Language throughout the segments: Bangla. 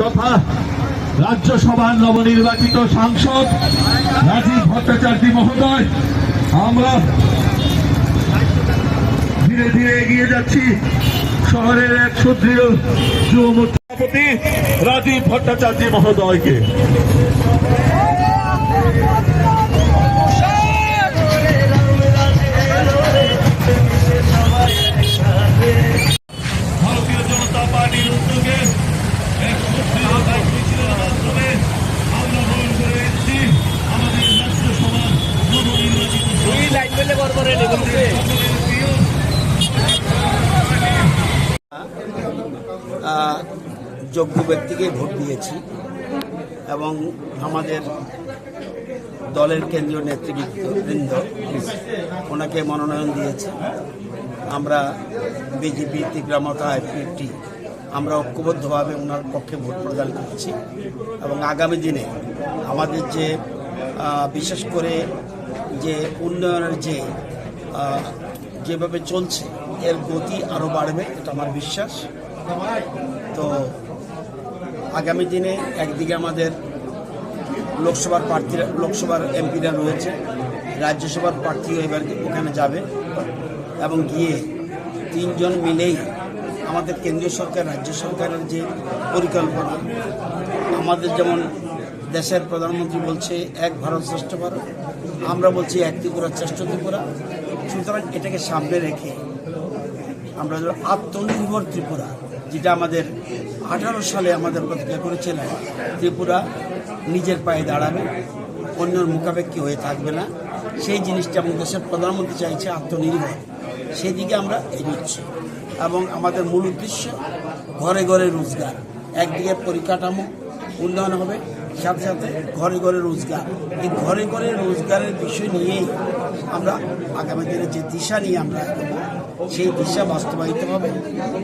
তথা রাজ্যসভার নবনির্বাচিত সাংসদ রাজীব ভট্টাচার্য মহোদয়, আমরা ধীরে ধীরে এগিয়ে যাচ্ছি। শহরের এক সুদৃঢ় যুব রাজীব ভট্টাচার্য মহোদয়কে। যোগ্য ব্যক্তিকে ভোট দিয়েছি এবং আমাদের দলের কেন্দ্রীয় নেতৃবৃন্দ ওনাকে মনোনয়ন দিয়েছে। আমরা বিজেপি, তীব্রামতা আইপিএফটি আমরা ঐক্যবদ্ধভাবে ওনার পক্ষে ভোট প্রদান করছি এবং আগামী দিনে আমাদের যে বিশেষ করে যে উন্নয়নের যে যেভাবে চলছে, এর গতি আরও বাড়বে, এটা আমার বিশ্বাস। তো আগামী দিনে একদিকে আমাদের লোকসভার প্রার্থীরা লোকসভার এমপিরা রয়েছে, রাজ্যসভার প্রার্থীও এবার ওখানে যাবে এবং গিয়ে তিনজন মিলেই আমাদের কেন্দ্রীয় সরকার, রাজ্য সরকারের যে পরিকল্পনা, আমাদের যেমন দেশের প্রধানমন্ত্রী বলছে, এক ভারত শ্রেষ্ঠ ভারত, আমরা বলছি এক ত্রিপুরা শ্রেষ্ঠ ত্রিপুরা। সুতরাং এটাকে সামনে রেখে আমরা আত্মনির্ভর ত্রিপুরা, যেটা আমাদের আঠারো সালে আমাদের প্রতিজ্ঞা করেছিলেন ত্রিপুরা নিজের পায়ে দাঁড়াবে, অন্যের মুখাপেক্ষি হয়ে থাকবে না। সেই জিনিসটা এবং দেশের প্রধানমন্ত্রী চাইছে আত্মনির্ভর। সেদিকে আমরা এগোচ্ছি। এবং আমাদের মূল উদ্দেশ্য ঘরে ঘরে রোজগার। একদিকে পরিকাঠামো উন্নয়ন হবে, সাথে সাথে ঘরে ঘরে রোজগার। এই ঘরে ঘরে রোজগারের বিষয় নিয়েই আমরা আগামী দিনে যে দিশা নিয়ে আমরা সেই দিশা বাস্তবায়িত হবে।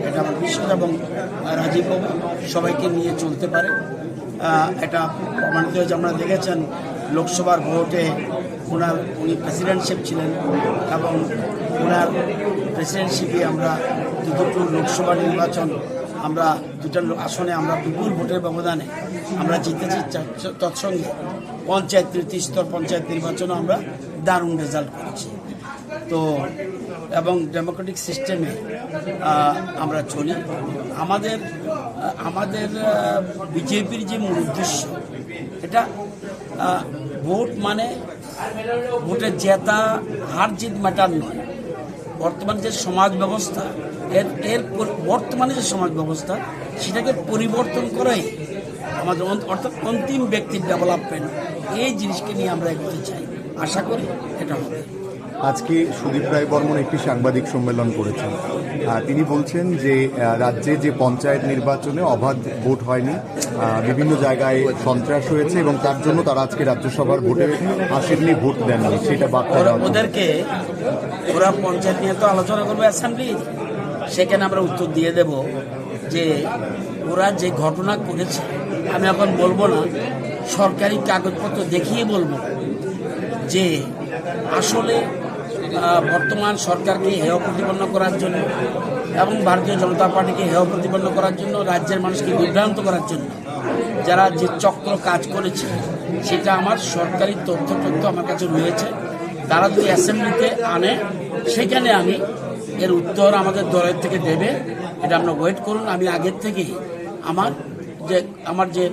এটা আমার এবং রাজীব সবাইকে নিয়ে চলতে পারে। এটা প্রমাণিত হয়েছে। আপনারা দেখেছেন, লোকসভার ভোটে ওনার উনি প্রেসিডেন্টশিপ ছিলেন এবং ওনার প্রেসিডেন্টশিপে আমরা দুটো লোকসভা নির্বাচন, আমরা দুটো আসনে আমরা বিপুল ভোটের ব্যবধানে আমরা জিতেছি। তৎসঙ্গে পঞ্চায়েত, তৃতীয় স্তর পঞ্চায়েত নির্বাচনে আমরা দারুণ রেজাল্ট করেছি। তো এবং ডেমোক্রেটিক সিস্টেমে আমরা চলি। আমাদের আমাদের বিজেপির যে মূল উদ্দেশ্য, এটা ভোট মানে ভোটে জেতা, হার জিত ম্যাটার নয়। বর্তমান যে সমাজ ব্যবস্থা, এর এর বর্তমানে যে সমাজ ব্যবস্থা, সেটাকে পরিবর্তন করাই আমাদের অর্থাৎ অন্তিম ব্যক্তির ডেভেলপমেন্ট এই জিনিসকে নিয়ে আমরা এগোতে চাই। আশা করি এটা হবে। আজকে সুদীপ রায় বর্মন একটি সাংবাদিক সম্মেলন করেছেন। তিনি বলছেন যে রাজ্যে যে পঞ্চায়েত নির্বাচনে অবাধ ভোট হয়নি বিভিন্ন জায়গায় সন্ত্রাস হয়েছে এবং তার জন্য তারা আজকে রাজ্যসভার ভোটে আসেননি ভোট দেননি। সেটা বার্তা ওদেরকে ওরা পঞ্চায়েত নিয়ে তো আলোচনা করবে অ্যাসেম্বলি। সেখানে আমরা উত্তর দিয়ে দেব যে ওরা যে ঘটনা করেছে আমি এখন বলব না সরকারি কাগজপত্র দেখিয়ে বলব যে আসলে বর্তমান সরকারকে হেয় প্রতিপন্ন করার জন্য এবং ভারতীয় জনতা পার্টিকে হেয় প্রতিপন্ন করার জন্য, রাজ্যের মানুষকে বিভ্রান্ত করার জন্য যারা যে চক্র কাজ করেছে, সেটা আমার সরকারি তথ্য তথ্য আমার কাছে রয়েছে। তারা যদি অ্যাসেম্বলিতে আনে, সেখানে আমি এর উত্তর আমাদের দলের থেকে দেবে। এটা আমরা ওয়েট করুন। আমি আগের থেকেই আমার যে আমার যে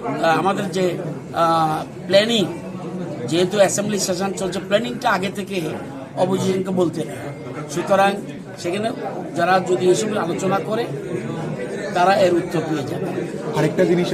আমাদের যে প্ল্যানিং যেহেতু অ্যাসেম্বলি সেশন চলছে প্ল্যানিংটা আগে থেকে অপোজিশনকে বলতে নেই। সুতরাং সেখানে যারা যদি এসব আলোচনা করে, তারা এর উত্তর পেয়ে যাবে। আরেকটা জিনিস